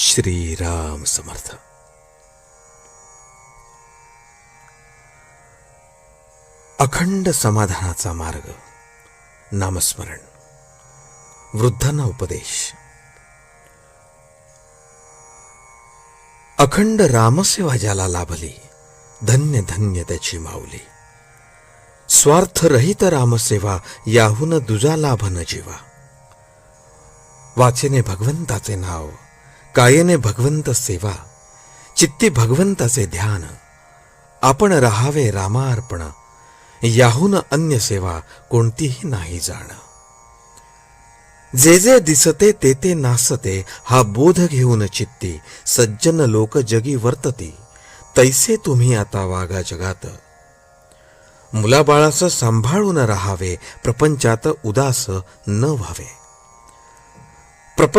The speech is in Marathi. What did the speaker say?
श्रीराम समर्थ. अखंड समाधानाचा मार्ग नामस्मरण वृद्धांना उपदेश. अखंड रामसेवा ज्याला लाभली धन्य धन्य त्याची माऊली. स्वार्थरहित रामसेवा याहून दुजा लाभ न जीवा. वाचेने भगवंताचे नाव कायेने भगवंत सेवा चित्ती भगवंताचे ध्यान आपण राहावे रामार्पण याहून अन्य सेवा कोणतीही नाही जाण. जे जे दिसते ते ते नासते हा बोध घेऊन चित्ती सज्जन लोक जगी वर्तती तैसे तुम्ही आता वागा जगात. मुलाबाळाचं सांभाळून राहावे प्रपंचात उदास न व्हावे. प्रपंच